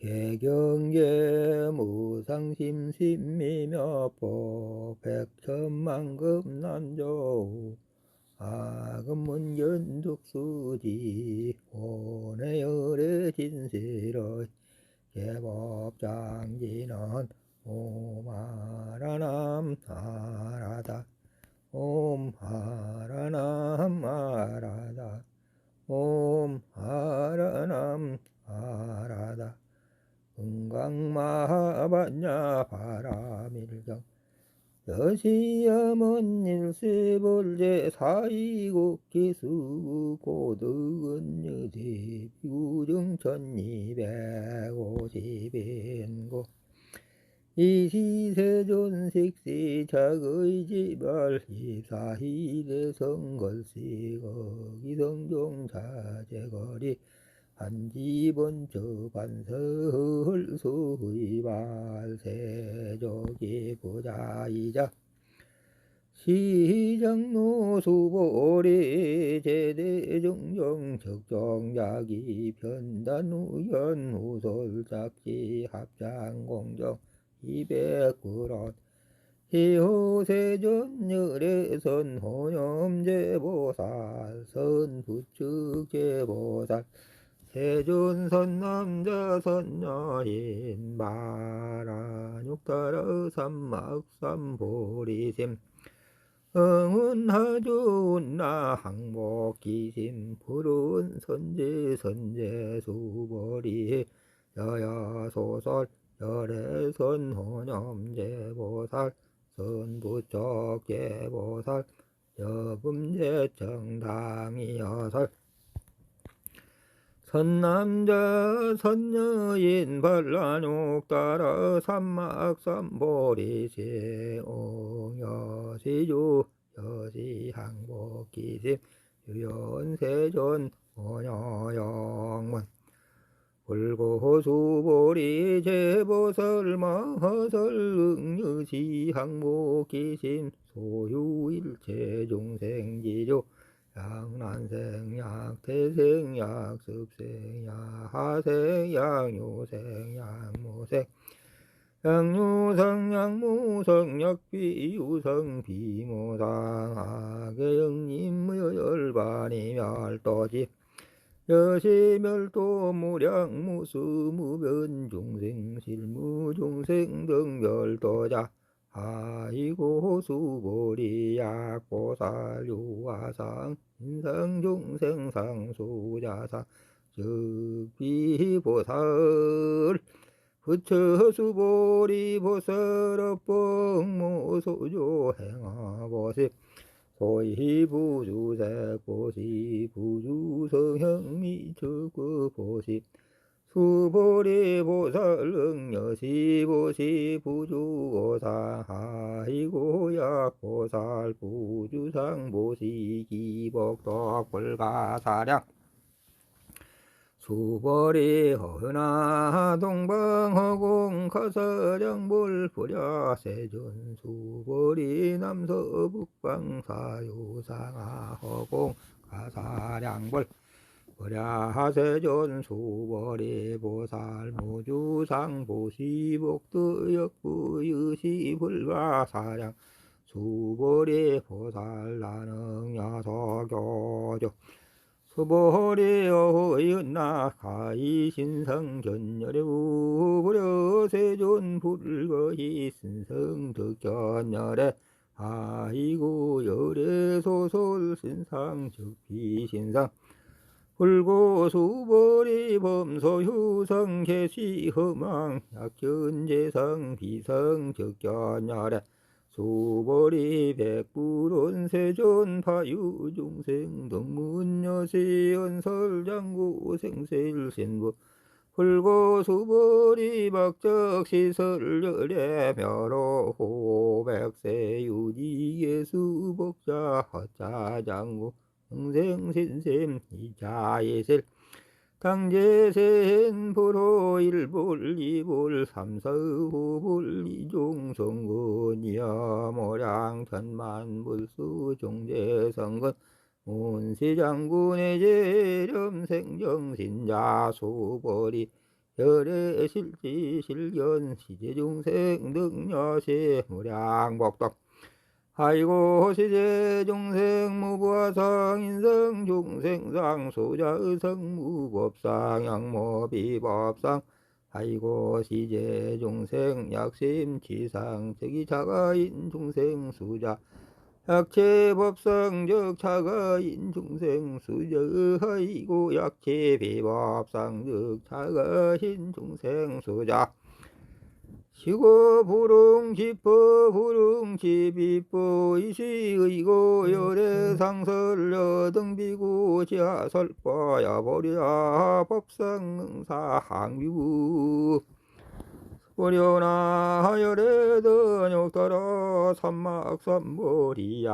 개경계 무상심심미며법 백천만급 난조 아금문 견득수지 오내열의 진실의 개법장지는 오마라남 아라다. 옴 하라남 아라다. 옴 하라남 아라다 은강마하반야 바라밀경. 여시야먼 일세벌제 사이국기수 고득은 여지 비구정 천이백오십인고. 이시세존식시 작의지발 입사희대 성걸시 거기성종 자제거리 한지번저 반설 수의발 세족이 부자이자 시장노 수보리 제대정정 적정자기 편단우연 우솔작지 합장공정 이백그릇 희호세전열애선 호념제보살 선부축제보살 세존선 남자 선녀인 마라육타라 삼막삼보리심. 응운하주나 항복기심. 푸른 선제 선제 수보리. 여야소설 열애선 호념제보살. 선부척제보살. 여금제정당이여설 선남자 선여인 발란옥 따라 삼막삼보리시 옹여시주 여시항복기심 유연세존 원여영문. 불고수보리 제보설 마 허설 응유시 항복기심 소유일체 중생지조 양난생 약태생 약 습생 야하생 양요생 양모생 양유성 양무성 약비유성 비모상 하계영님 무열반이 멸도지 여시멸도 무량 무수 무변 중생 실무 중생 등 멸도자 아이고 수보리 약보살 유화상 인성중생 상수자상 즉비보살 부처 수보리 보살업봉모소조 행하보시 소이부주색보시 부주성형미 적구보시 수보리 보살응 여시보시 부주고사 하이고약 보살 부주상 보시 기복덕 불가사량. 수보리 허나 동방허공 가사량불 부랴 세존. 수보리 남서북방 사유상하 허공 가사량불 부랴하세존 수보리 보살 무주상 보시복드 역부유시 불가사량 수보리 보살 나능 야서교조 수보리 어연나 가이신성 견열의 우부려 세존 불거히 신성 득견열에 아이고 열애 소솔 신상 즉비 신상 불고수보리 범소휴성 개시허망 약견재성 비성 적견야래. 수보리 백불원 세존 파유중생 등문여시 연설장구 생셀신부. 불고수보리 박적시설열애 멸호 호 백세 유지 예수복자 허자장구 응생신심 이자예실 당제센 불호 일불 이불 삼서후불 이종성군이여 모량 천만불수 종제성군 문시장군의 재렴 생정신자 수보리. 혈의 실지 실견 시제중생 능여시 무량복덕 아이고 시제 중생 무부하상 인성 중생상 소자의성 무법상 양모비법상. 아이고 시제 중생 약심 지상 저기 자가인 중생 수자. 약체 법상적 자가인 중생 수저 아이고 약체 비법상적 자가인 중생 수자 시고 부릉 지퍼 부릉 지비포 이시의고 열애 상설 여등비고 지하설퍼야 버리야 법상능사 항비구. 버려나 하열에 더욕따라 삼막삼보리야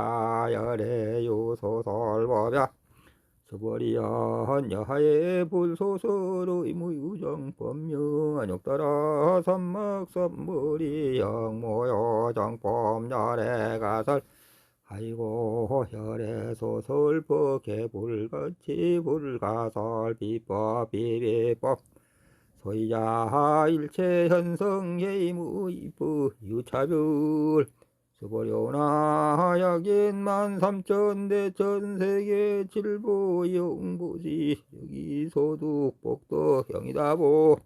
열애 요소설법야 서버리야 여하에 불소설의 무유정 법명 욕따라 삼막삼보리 영모여 정법 열애 가설. 아이고 혈의 소설 법 개 불같이 불가설 비법 비비법. 소이자 일체 현성 예무이부 유차별 수보려나 약인만 삼천 대천 세계 칠보 영보시 여기 소득 복덕 형이다보.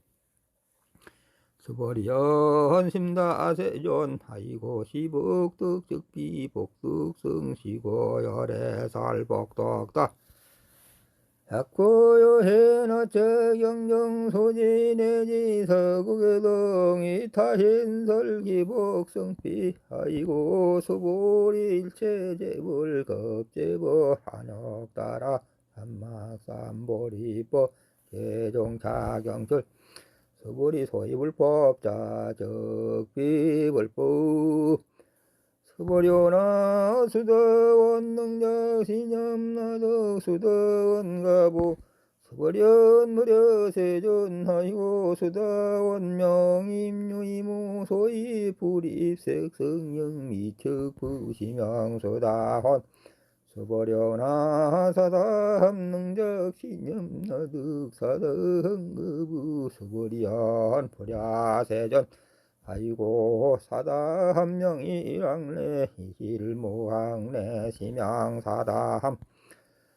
수보리연 심다세존 아이고 시복덕 즉비 복덕 성시고 열애살 복덕다 약고요 해나체 경정 소지 내지 서국의 동이 타신설 기복성피 아이고 수보리 일체 재불 겁재보 한옥 따라 삼막삼보리법 개종차경철 서보리 소이불법 자 적비불법 수보려나 수더원 능력 신념나덕 수더원 가보 수보련 무려 세존하이고 수다원 명임유이무 소이 불입색 성령 미척 부심양 소다헌 수보려나 사다함 능적 신념나득 사다흥급우 수보리안 불야세전 아이고 사다 한 명이랑래 이실무항래 심양사다함.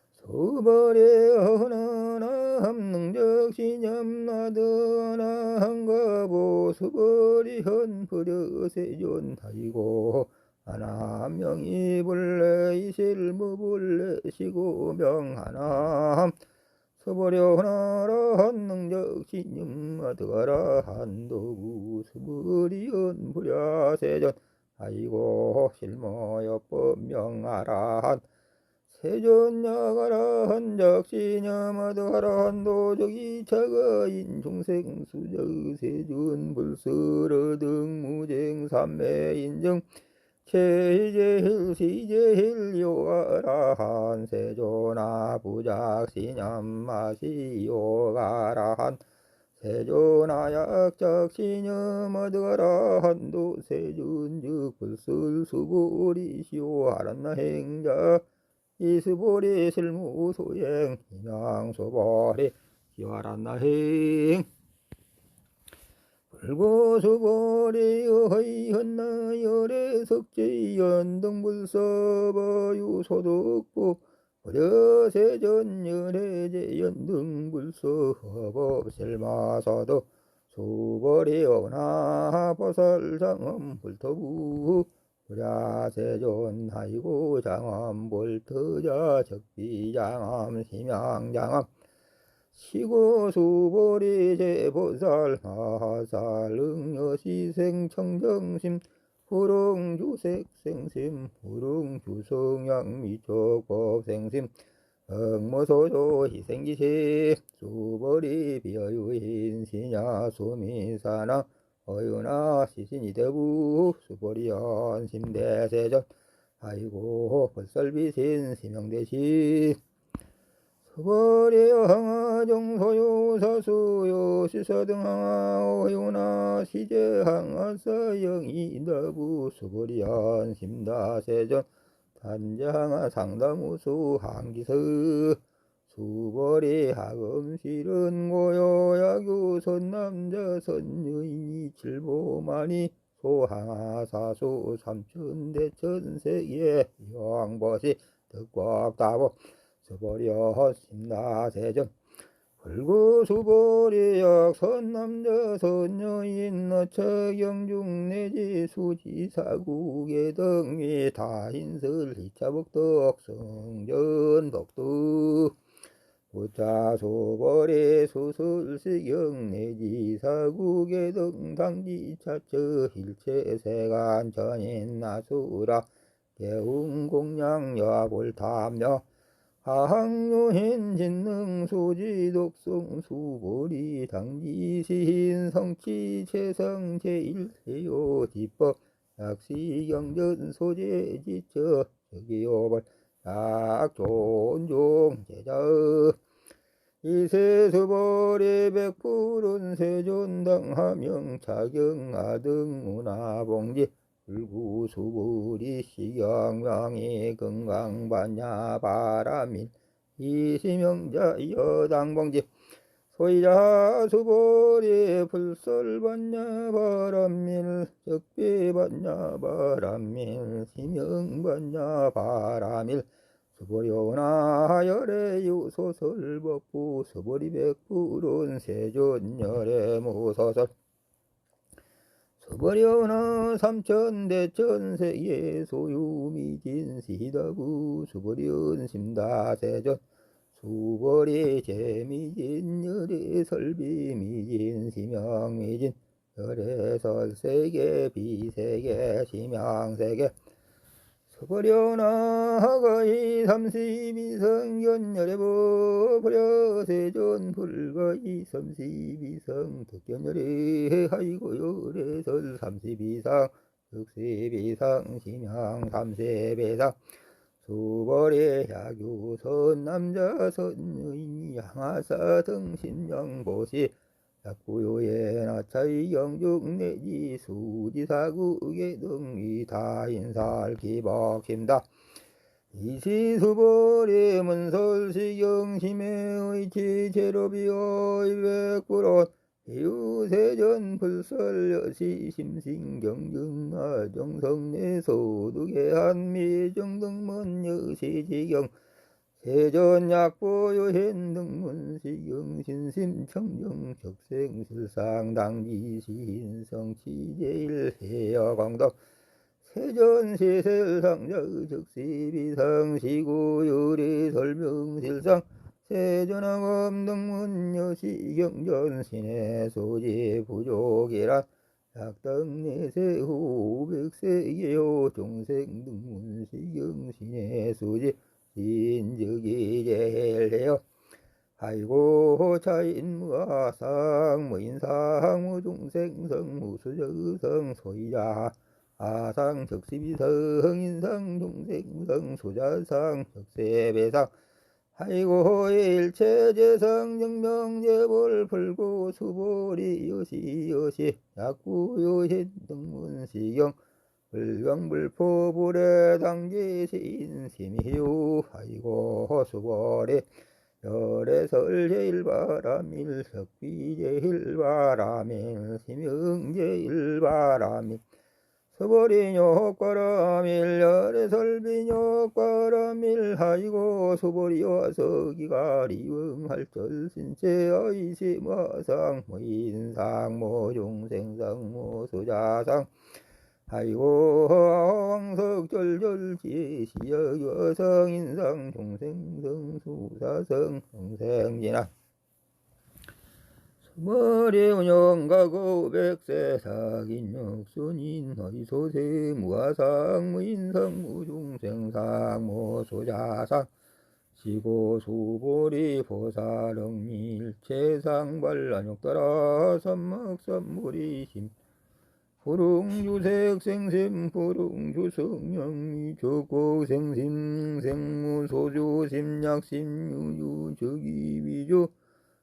수벌의 어나함 능적 신념나드나 한가보 수벌이 현부려세존. 아이고 하나 한 명이 불래 이실무 불래 시고 명 하나 서버려 하나라 한능적 신념 아드가라 한도구 수불이은 부랴세전. 아이고 실모여 법 명하라 세존야가라 한적 신념 아드가라 한도적이 차가인 중생 수적 세존 불스러 등 무쟁 삼매 인정 제제힐 시제힐 요가라한 세조나 부작 신념마시 요가라한 세조나 약적 신념 얻어가라한 도 세준즉 불술 수보리시오 하란나 행자 이수보리 실무소행 희망소보리 시와란나 행 불고수보리 어이헌나 열애 석제 연등불서버유 소득부 어려세전 열애제 연등불서 허법셀마서도 수보리 어나 보살장엄 불터부 부랴세존 하이고 장엄 볼터자 적비장엄 심양장엄 시고 수보리 제 보살 하살 응여시생 청정심 후릉주색생심 후릉주성양 미촉법생심 응모소조 희생기시 수보리 비어유인 시냐 수미사나 어유나 시신이대부 수보리연 심대세전 아이고 벌설비신 시명대신 서버리여 항하정 소요 사수요 시서등 항하 오요나 시제 항하 서영이 너부 서버리한 심다세전 단장하 상담우수 항기서 수벌이 하금실은 고요야교 선남자 선여인이 칠보만이 소하사수 삼천대천세계 영보시 덕꽉다보 서버려. 심나세전. 불구수보리역 선남자 선여인 너처경중 내지 수지사국의 등이 다인설 희차복덕 성전복덕. 부차소벌의 수술시경 내지 사국의 등 당지 차처 일체세간 전인 나수라. 개웅공양 여골탐녀 하항요인 진능 소지 독성 수보리 당지시인 성치 최성 제일세요. 지법 약시 경전 소재 지처 저기요벌 약존종 제자 이세수벌의 백불은 세존당 하명 차경아등 문화봉지 불구수불이 시경명이 건강반야 바라민 이시명자 여당봉지. 소이자 수보리 불설반야 바람밀 적비반야 바람밀 시명반야 바람밀 수보리오나 열의 유소설법부 수보리 백불은 세존열의 무소설 수버려나 삼천대 천세계 소유미 진시다부 수버리은 심다세전 수버리 재미진 열의 설비미진 시명미진 열의 설세계 비세계 수 버려나 하가이 삼십이성 연열의 버려 세존 불가이 삼십이 성 덕견열의 하이고 열의설 삼십이 상 육십이 상 심양 삼십이 상 수벌의 야교선 남자 선여인 양하사 등신영보시 약구요의 나차이 영중 내지 수지사국의 등이 다인살 기박심다. 이시수벌의 문설시경심의 의치 제로비의 백불온 이유세전 불설여시 심신경증아 정성내 소득의 한미정등문 여시지경 세전약보요현 등문시경 신심청정 적생실상 당지신 성치제일 해여광덕 세전시셀상자 적시비상 시구요리 설명실상 세전왕엄 등문 여시경전 신의 소지 부족이라 약당내세 후 백세계요 종생 등문 시경 신의 소지 인적이 제일해요 아이고 차인무아상 무인상 무중생성 무수저성 소이자 아상 적시비성 인상 중생성 소자상 적세배상. 아이고 일체재성 정명재볼 불고 수보리 여시 여시 약구요신 등문시경 불경불포불의 당지신 심희우 아이고 수벌에 열애설 제일바람일 석비 제일바람일 심영 제일바람일 수보리뇨과라밀 열애설비뇨과라밀 아이고 수보리와 서기가 리응할 절 신체 아이시마상 무인상 무중생상 무수자상 아이고 왕석절절지 시여 여성인상 종생성 수사성 성생진아 수머리 운영가고 백세 사긴 육순인 허이소세 무아상 무인상 무중생상 무소자상 시고 수보리 보사령 밀 체상 발란욕따라 선막선물이 심 푸릉주색 생심 푸릉주성령이 조곡생심 생무소주 심약심 유유 저기비조.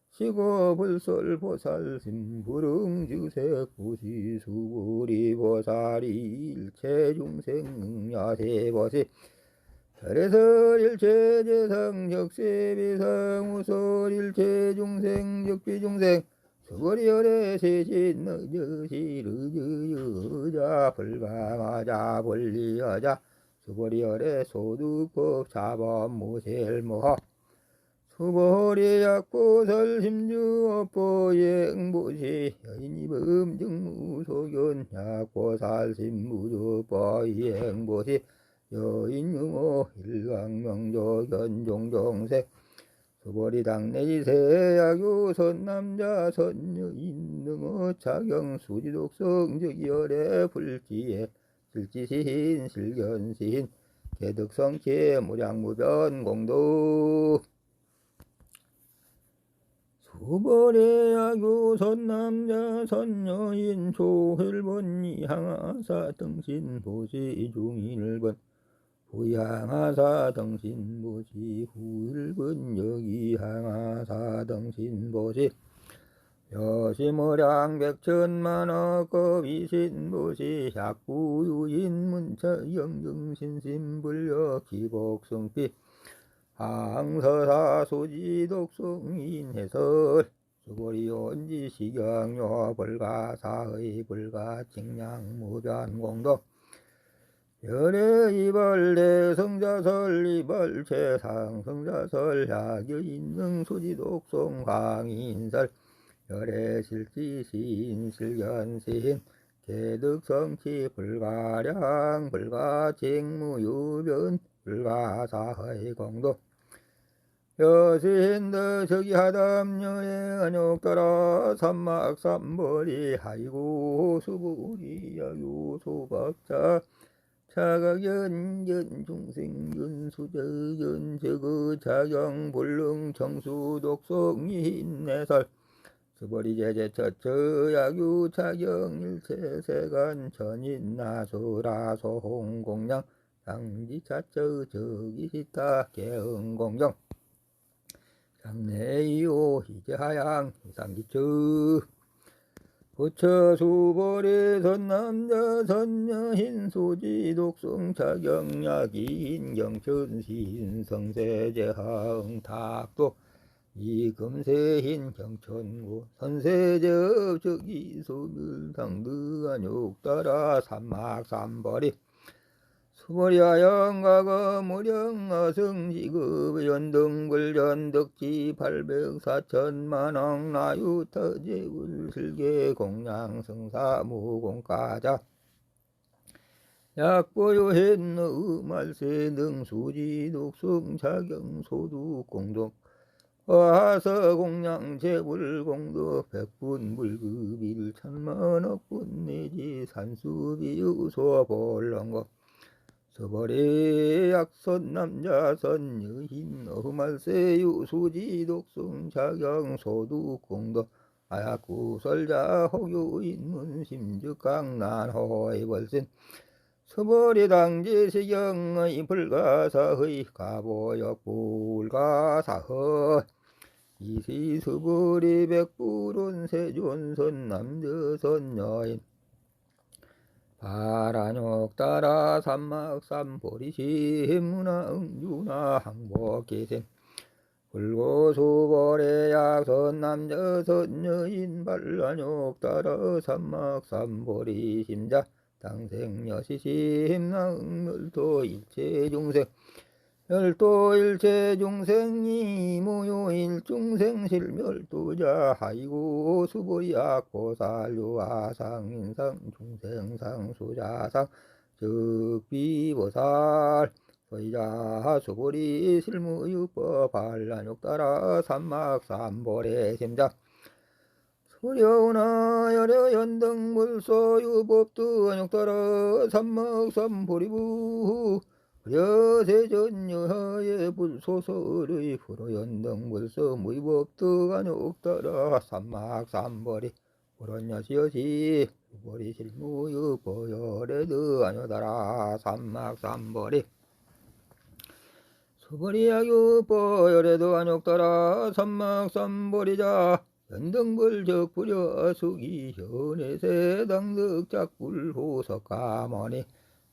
시고불설 보살심 푸릉주색 부시수구리 보살이 일체중생 야세보시 절에서 일체 재상 적세비상 우설 일체 중생 적비중생 수거리열의 세신 너저시 르저여자 불가마자 불리여자. 수거리열의 소득법 자범 모셀모하 수보리 약고설 심주 업보 예응보시 여인이 범증무소견 약고살 심무주법 예응보시 여인유모 일광명조 견종정색 수보리 당내지 세야 교 선 남자 선여인 능어 자경 수지독성 적이열의 불지에 실지신 실견신 개득성체 무량무변 공도. 수보리야교 선남자 선여인 조일본이 항하사 등신 보시 중일본 부양하사 등신보시 후일근 여기 항하사 등신보시. 여시무량 백천만억급 이신보시. 약구유인 문처 영정신심불려 기복성피. 항서사 소지독성인 해설. 수고리 온지 시경요 불가사의 불가칭량 무변공덕 열의 이벌대 성자설 이벌 최상 성자설 야교인능 소지독송 광인설 열의 실지 시인 실견시인 개득성치 불가량 불가직무유변 불가사의 공도. 여신더 저기하담녀의 안욕따라 삼막삼벌이 하이고 수부리 야유소박자 차각연견 중생견 수저견 저거 자경 불능 정수 독성인 내설. 수벌이 제제 처처 야규 차경 일체 세간 전인 나수라 소 홍 공양 장지 차처 저기 시타 개응 공정. 장내이오 희재하양 이상기처 부처 수벌의 선남자 선녀인 소지 독성 자경약인 경천신 성세제하응 탁도 이금세인 경천고 선세제업 저기 소멸상드한 욕따라 삼막삼벌이 수보리하영가가 무령어승지급 연등불연덕지 팔백사천만왕 나유터제불 슬계 공양성사무공가자. 약보요했너 말세 능수지 독성 자경 소두 공동. 화서 공양 재불 공도 백분 불급일 천만억분 내지 산수비유소 볼렁거 서벌의 약선 남자 선 여인 어말세 유 수지 독성 자경 소두 공도 아야구설자 호유인 문 심즉 강 난호의 벌신 서벌이 당지시경의 불가사의 가보역 불가사허 이시 서벌이 백불은 세존선 남저선 여인 바라욕 따라 삼막삼보리시 문화 응유나 항복기생. 불고수벌의 약선 남저선 여인 발라욕 따라 삼막삼보리 심자. 당생여시심 나 응멸도 일체중생 멸도 일체중생이 무효일 중생실 멸도자. 하이고 수보약 보살유아상인상 중생상 수자상 즉비보살. 소이자 수보리 실무유법 반란욕 따라 삼막삼보레 심자. 소려우나 여려 연등물소 유법도 안욕따라 삼막삼보리부 여세전여하의 불소설의 불어연등물소 무이법도 안욕따라. 삼막삼보리 불언여시여시 보리 실무유보열에도 안욕따라. 삼막삼보리 수보리야유보열에도 안욕따라. 삼막삼보리자 연등불 적 부려 수기 현해세 당득 작불 호석 가머니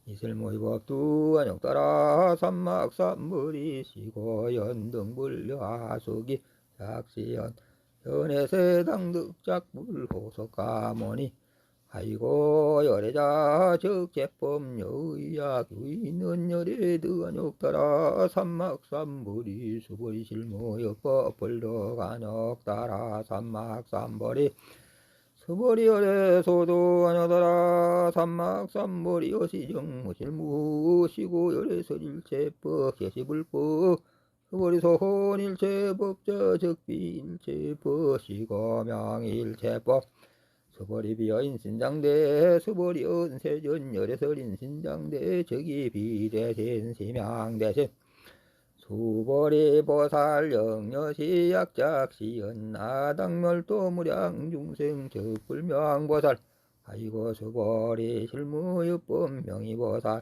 이슬모이법두 안역 따라 삼막삼물이 시고 연등불려 하수기 작시연 연해세당 득작불 호석가모니 아이고 열애자 적제법 여의약 유인은 열애드 안역 따라 삼막삼물이 수보리 실모여법 벌덕 안역 따라 삼막삼벌이 스버리열의 소도 아녀더라. 삼막삼머리 여시정 무실무시고 열애설일체법 개시불법. 스버리 소혼일체법자 적비일체법 시거명일체법. 스버리 비어인 신장대 스버리 은세전 열애설인 신장대 적이 비대신 심양대신 수보리 보살 영여시 약작시연 나당멸도 무량 중생 적불명 보살. 아이고 수보리 실무유법 명의보살.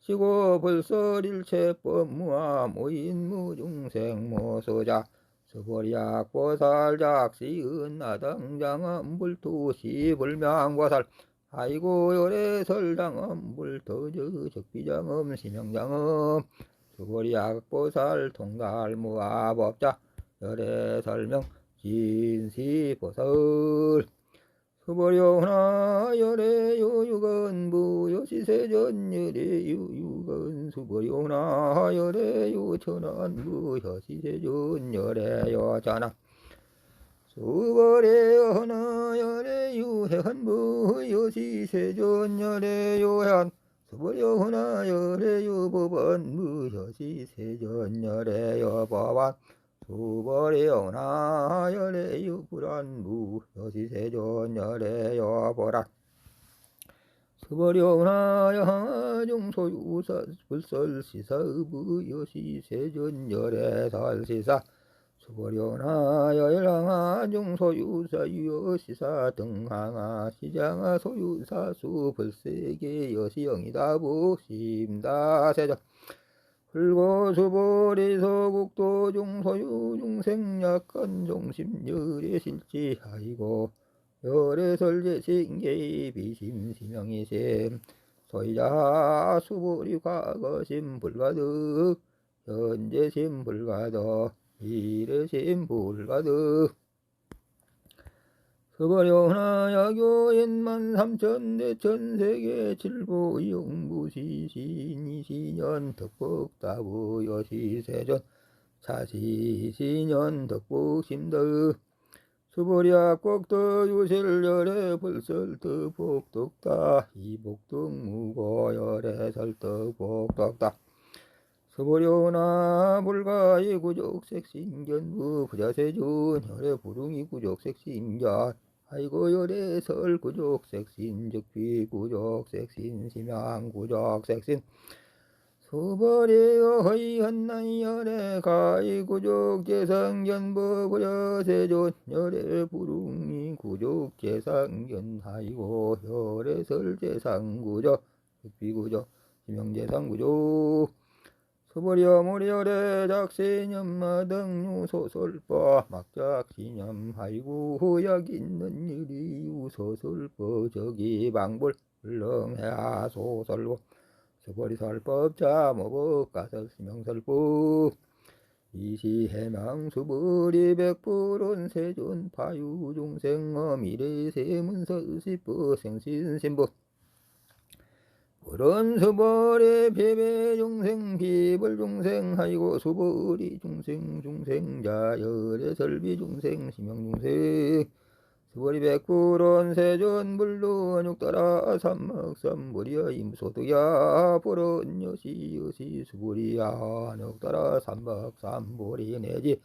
시고 불설일체법 무아 무인무 중생 모소자. 수보리약 보살 작시은 나당장엄 불투시 불명 보살. 아이고 열애설장엄 불터저 적비장엄 심영장엄 수고리 악보살 통달 무아법자 열애 설명 진시보살 수보려나 열애 유유건 부여시세전 열애 유유건 수보려나 열애 유천안 부여시세전 열애 여전한 수보려나 열애 유해한 부여시세전 열애 요한 수보려나 열애유 법원 무효시 세전열애여 법원 수보려나 열애유 불안 무효시 세전열애여 보란 수보려나 여중 소유사 불설시사 무효시 세전열애 설시사 수보려나 열랑아 중소유사 유여시사 등항아 시장아 소유사 수불세계 여시영이다 부심다 세정 불고 수보리 서국도 중소유 중생 약간 중심 열의 실지 아이고 열의 설제 신계 비심 심영이셈 소이자 수보리 과거심 불가득 현재심 불가득 이르심 불가득. 서버려나 야교인만 삼천 대천 세계 칠보 영부시신이시년 덕복다부 여시세전 차시시년 덕복심더 수보리야 꼭더 유실열의 불설더 복덕다. 이복덕 무고열의 설덕 복덕다 서보려나 불가의 구족색신견부 부자세준 혈의 부릉이 구족색신견. 아이고 열의 설 구족색신 즉비 구족색신 심양 구족색신. 수벌의 허이한 나이 열의 가이 구족재상견부 부자세준 혈의 부릉이 구족재상견. 아이고 혈의 설재상 구족 즉비 구족 심양재상 구족 수보려 무리열의 작신염마등 유소설법. 막작신염 아이고 후약 있는 일이 유소설법. 저기 방불 불렁해야 소설고 수보리 설법 자 모법 가설 심영설법. 이시해망 수보리 백불은 세존 파유 중생어 미래 세문서 시부 생신신부 그런 수벌의 배배 중생 비벌 중생 하이고 수벌이 중생 중생 자 열의 설비 중생 심형 중생. 수벌이 백불원 세존 불로 육따라 삼막삼불이야 임소득야 불은 여시 여시 수불이야 육따라 삼박삼불이 내지.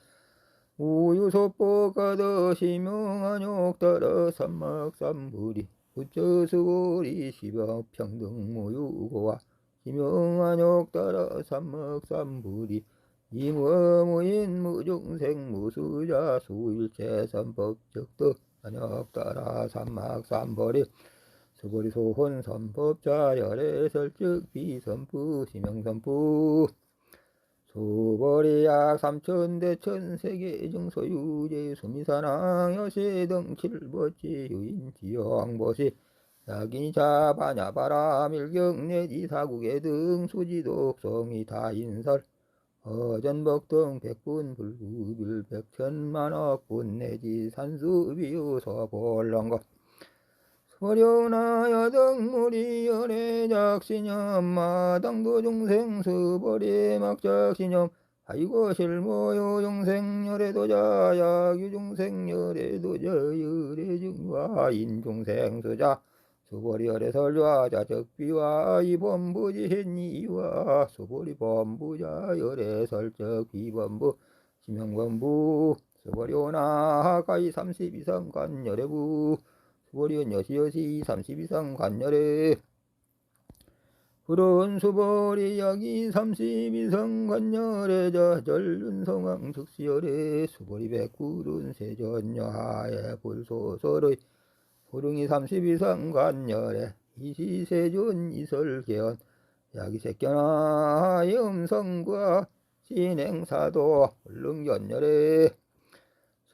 우유소뽀가더 심형한 육따라 삼막삼불이 부처수고리 시법평등 모유고와 희명한욕 따라 삼막삼불이 이무무인 무중생 무수자 수일체 선법적득 한역 따라 삼막삼벌이 수고리 소혼 선법자 열애 설적 비선부 심영선부 수보리약 삼천대 천 세계중 소유제 수미사랑 여시등 칠보지 유인 지영보시 야기자 바냐바람 일경내지 사국의 등 수지독성이 다인설 어전복 등 백분 불구빌 백천만억 분 내지 산수비유 서 볼런것 서려나 여덕물이 열애작신염 마당도 중생 수벌이 막작신염 아이고 실모요 중생 열애도자 야유 중생 열애도자 열애증화 인중생 수자. 수보리열의 설좌자 적비와 이범부지했니와 수보리 범부자 열의 설적 비범부. 지명범부 수보리 오나 가이 32성 관열의부 수보리온 여시여시 32성 관열의 푸른 수보리 여기 32성 관열의 저전륜성왕 즉시열의 수보리 백구른 세전여하의 불소설의 호릉이 32성 관열에 이시세존 이설개헌 야기색견하 염성과 진행사도 홀릉연열에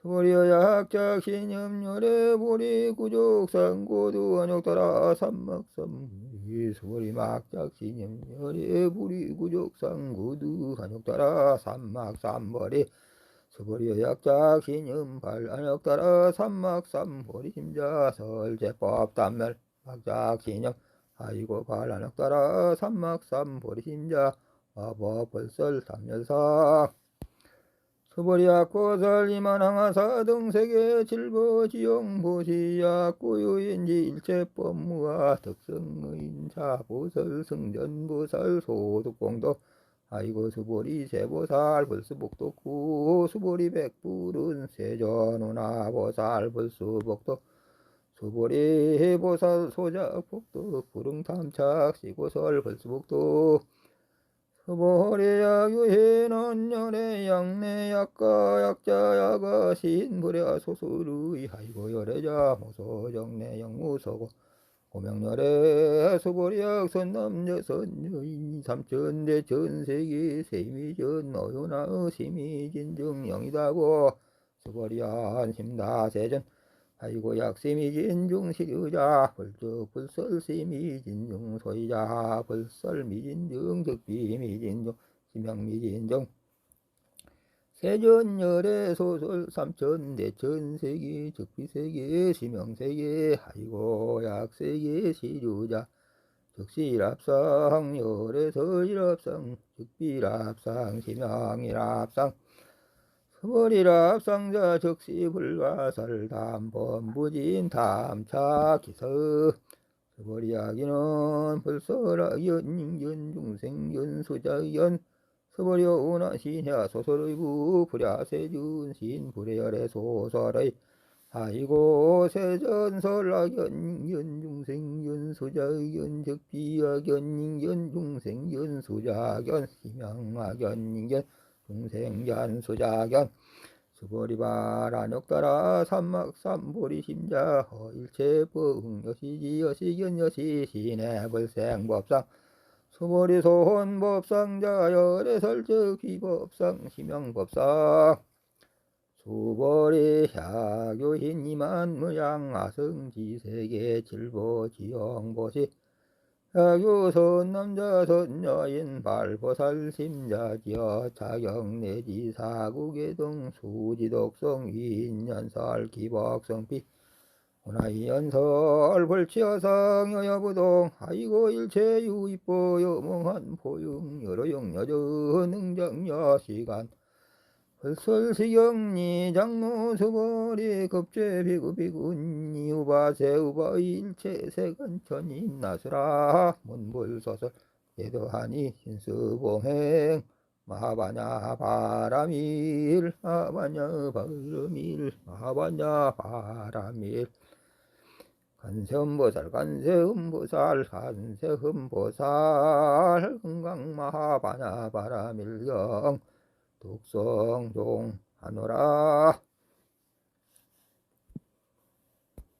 수리여 약작 신염열에 보리 구족상 고두 원욕따라 삼막삼 수리 막작 신염열에 보리 구족상 고두 한욕따라 삼막삼벌이 수보리여 약작 신염 발안역 따라 삼막삼보리. 심자 설제법 단멸 막작 신염 아이고 발안역 따라 삼막삼보리. 심자 마법 벌설 단멸상 수보리약 고설 이만항하사 등세계 질보지용 보시약 고유인지 일체법무와 덕성의인사 보설 승전보살 소득공도 아이고 수보리 세보살 불수복도 수보리 백불은 세전우나 보살 불수복도 수보리 보살 소작복도 불응탐착 시고설 불수복도 수보리 약유해는 열의 양내 약가 약자 약가 신불야 소수의 아이고 열애자 모소정내 영무서고. 고명렬에 수보리약 선남녀 선여인 삼천대 전세계 세미전 어요나 시미진중 영이다고. 수보리한 심다 세전 아이고 약세미진 중시류자 불적 불설 세미진중 소이자 불설 미진중 적비 미진중 심양미진중. 세전열의 소설 삼천대 천세계 적비세계 시명세계 아이고 약세계 시류자. 적시랍상 열애서일랍상 적비랍상 시명이랍상 서벌이랍상자 적시 불가설 담범 부진 담차 기서. 서벌이야기는 불설아 연인연 중생 연 수자 연. 서버려 오나 신야 소설의 부 불야세준 신 불야열의 소설의. 아이고 세전설악연 연중생 연수자연. 적비악연 연중생 연수자견 희망악연 연 중생연 수자견 수보리바라 넉따라 삼막삼보리 심자 허일체부응 여시지 여시견 여시 신의 불생법상 수보리 샤교인 이만 무양 아성지세계 질보지영보시 야교선 남자 선여인 발보살 심자지어 자경 내지 사국의동 수지독성 위인연설 기복성비 호나이 연설 벌치어상 여여부동 아이고 일체 유이보 여몽한 포용 여러영 여저 능정여 시간 벌 설시경니 장로 수보리 급제 비구비군니 우바세 우바 일체 세간천이 나스라. 문불소설 예도하니 신수봉행 마하바냐 바람일 마하바냐 바람일 마하바냐 바람일 간세음보살 간세음보살 간세음보살. 금강마하바냐 바라밀경 독성종 하노라